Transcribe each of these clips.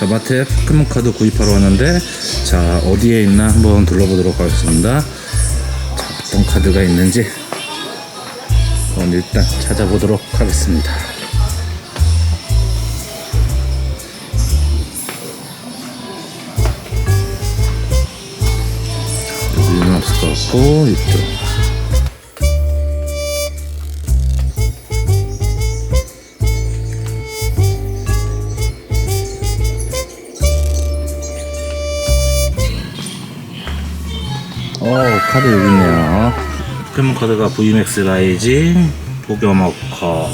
자 마트에 포켓몬 카드 구입하러 왔는데 자 어디에 있나 한번 둘러보도록 하겠습니다. 자 어떤 카드가 있는지 한번 일단 찾아보도록 하겠습니다. 자, 여기는 없을 것 같고 이쪽 카드 여기 있네요. 포켓몬 카드가 VMAX 라이징 포교머커.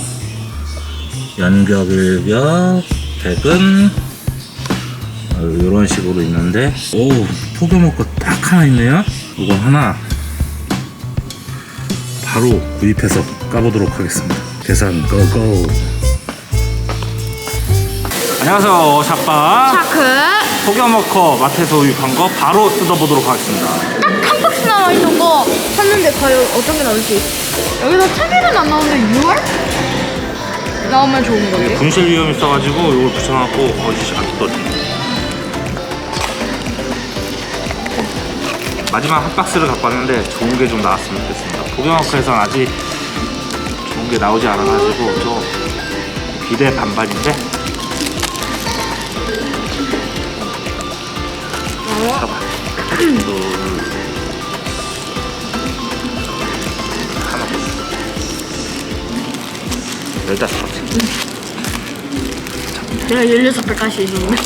연격일격 백은? 이런 식으로 있는데. 오 포교머커 딱 하나 있네요. 이거 하나 바로 구입해서 까보도록 하겠습니다. 계산 고고 안녕하세요 샷바 차크. 포교머커 마트에서 구입한 거 바로 뜯어보도록 하겠습니다 남아 있는 거 샀는데 과연 어떤 게 나올지 여기서 차비는 안 나오는데 6월 나오면 좋은 건데 분실 위험이 있어가지고 이걸 붙여놨고 거짓이 안 뜯어진다. 마지막 한 박스를 갖고 왔는데 좋은 게 좀 나왔으면 좋겠습니다. 포경마크에서는 아직 좋은 게 나오지 않아가지고 좀 기대 반반인데. 둘, 하 내가 16배까지 있는데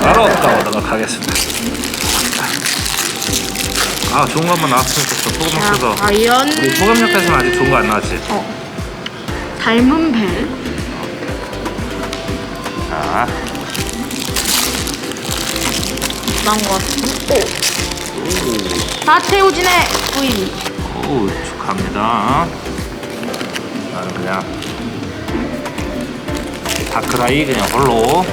바로 가보도록 하겠습니다. 아 좋은 거 한번 나왔으면 좋겠어. 자 포감역에서 과연 우리 포감역에서는 아직 좋은 거 안 나왔지. 어. 닮은 벨 자, 나온 것 같아 오 나태우진의 부인 오 축하합니다. 나는 그냥 다크라이 그냥 홀로.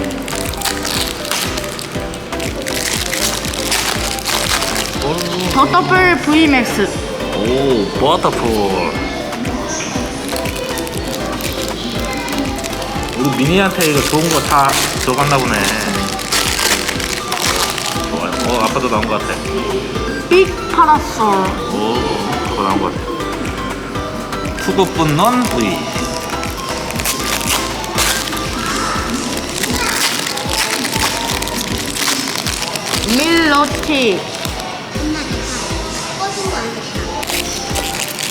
더더블 VMAX 오 버터풀. 우리 미니한테 이거 좋은 거 다 들어갔나 보네. 좋아요. 어 아빠도 나온 것 같아. 빅 파라솔 오, 그거 나온 것 같아. 투고분 넌 V. 밀러티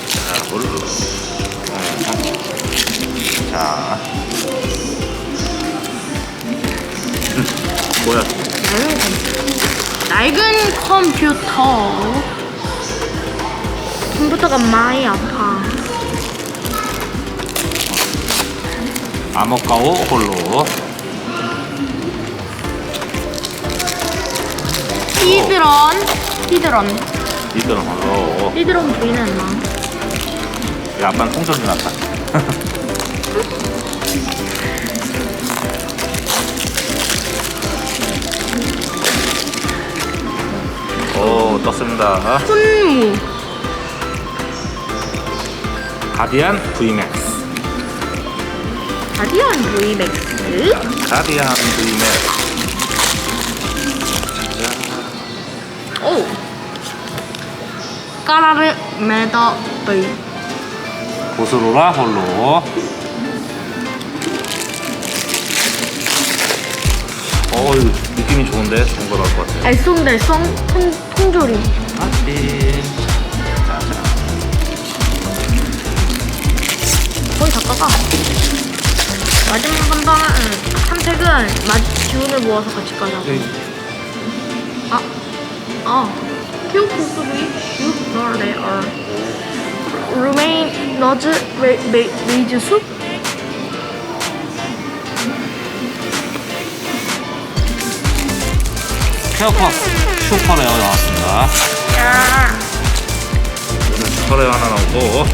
자, 모르. 자. 음, 뭐야? 낡은 컴퓨터 컴퓨터가 많이 아파 아모카오 홀로. 히드런 히드런 이들은 홀로. 히드런 보이는 나 야, 아빠는 통전기 났다. 오, 떴습니다. 훈무 가디안 VMAX. 가디언 VMAX 가디안 VMAX. 오 까라르 메더 V 고스로라 홀로. 어, 이거 느낌이 좋은데? 좋은 거 나올 것 같아. 알쏭달쏭 통, 통조림. 자자. 거의 다 까가 마지막 한 방은 탐색은 마, 기운을 모아서 같이 까자고 아, 아, 큐 코스비 슈 너레 어 루메인 너즈 메이즈 숲 케어커스 슈퍼레어 나왔습니다. 오늘 슈퍼레어 하나 나오고.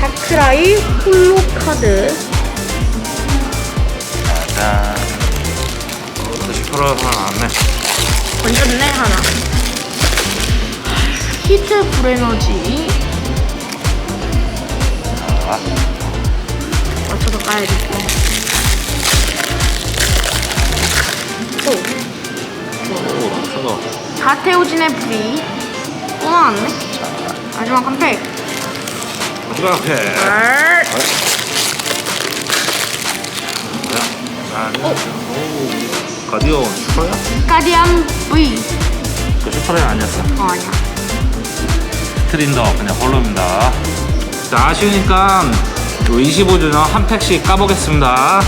다크라이 홀로 카드 또 슈퍼레어 하나 나왔네. 던졌네 하나 히트 불에너지 아. 맞춰서 까야겠고 오. 오, 다태우진의 브리 또 나왔네 마지막 한 팩. 마지막 한 팩. 아, 어? 오. 가디온 슈퍼야? 가디안 V. 그 슈퍼는 아니었어. 어 아니야. 트린더 그냥 홀로입니다. 자 아쉬우니까 25주년 한 팩씩 까보겠습니다.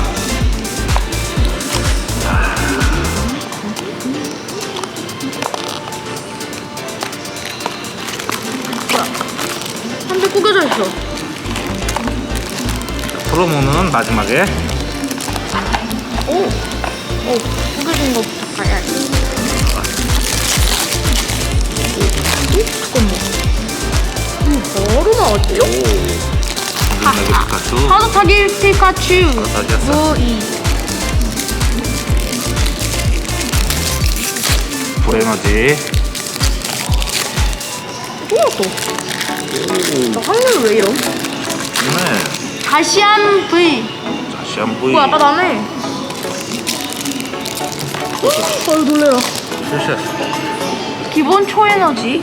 한팩 구겨져 있어. 프로모는 마지막에 오. 오. 구겨진 거부터 가야지. 오, 잠깐만. 음, 바로 나왔죠? 공중나게 피카츄. V. 불에너지 또 나왔어. 나 확률 왜 이럼? 네 다시안 V. 자 시안부이 뭐야, 아빠 나네. 아유, 놀래라. 실수했어 기본 초에너지.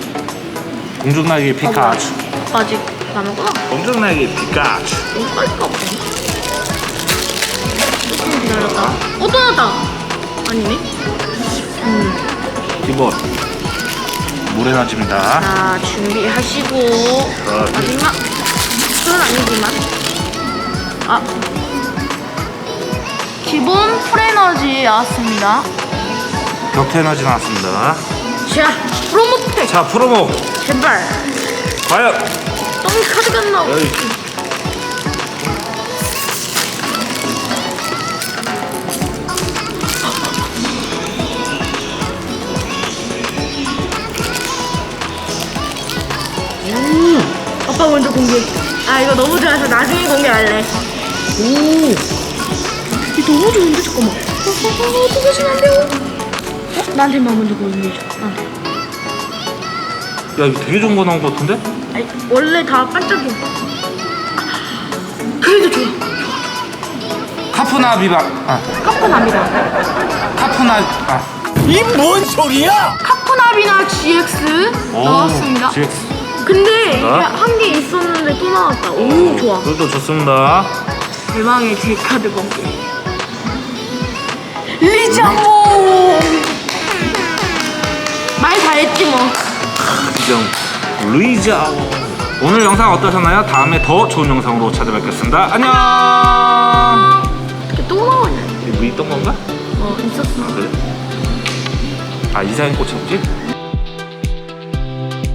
공중나게 피카츄 아직 남았구나. 공중나게 피카츄 너무 빨리 까보네. 조금 기다렸다. 어, 또 나왔다. 아니네. 음. 기본 물에너지입니다 자, 준비하시고. 자, 마지막. 그건 아니지만. 아. 기본 풀에너지 나왔습니다. 격투에너지 나왔습니다 자, 프로모텍. 자 프로모 제발. 과연 똥 카드가 나오. 어이. 아빠 먼저 공개. 아 이거 너무 좋아서 나중에 공개할래. 오. 이 너무 좋은데 잠깐만. 어, 어, 어, 어떻게 하시면 안 돼요? 어? 나한테 만 먼저 공개해줘. 나한테. 야 이거 되게 좋은 거 나온 거 같은데? 아니 원래 다 반짝이야. 아, 그래도 좋아. 카푸나 비바 아 카푸나비나. 카푸나 아 이 뭔 소리야? 카푸나비나 GX 오, 나왔습니다. GX 근데 어? 한개 있었는데 또 나왔다. 오 좋아. 그것도 좋습니다 대망의 제 카드 공개. 리자모. 말 잘했지 뭐. 이정 루이자 오늘 영상 어떠셨나요? 다음에 더 좋은 영상으로 찾아뵙겠습니다 안녕 이게 또 나오냐? 이게 뭐 있던 건가? 어 있었어. 아 그래? 아 이상한 꽃이었지?